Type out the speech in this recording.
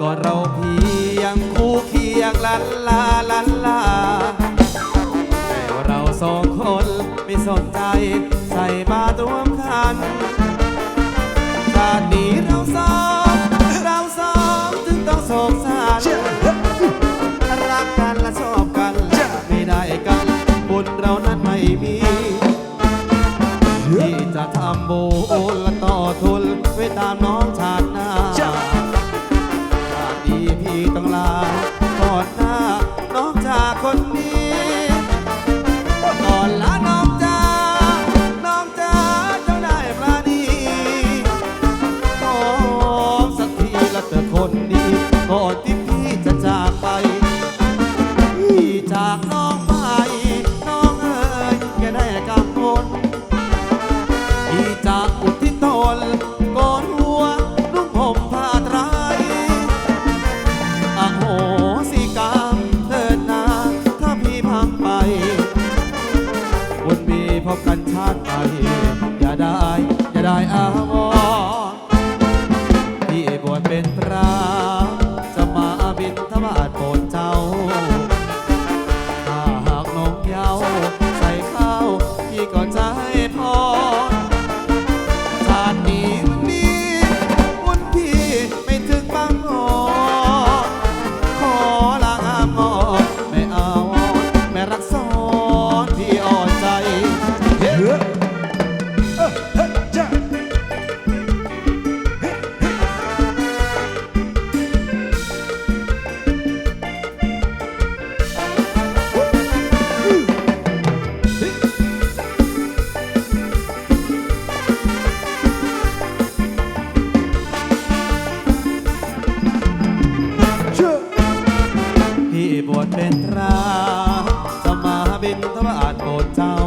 ก็เราเพียงคู่เคียงลันลาลันลา แต่เราสองคนไม่สนใจใส่บาตรรวมคันชาตินี้เราสองเราสองถึงต้องโศกสารรักกันและชอบกัน ไม่ได้กันบุญเรานั้นไม่มีที่จะทำบุญและต่อทุนไว้ตามน้องชาติ บกันชาติไปอย่าได้ อย่าได้อาวรที่บวชเป็นพระ บินทบาทโปรดเจ้า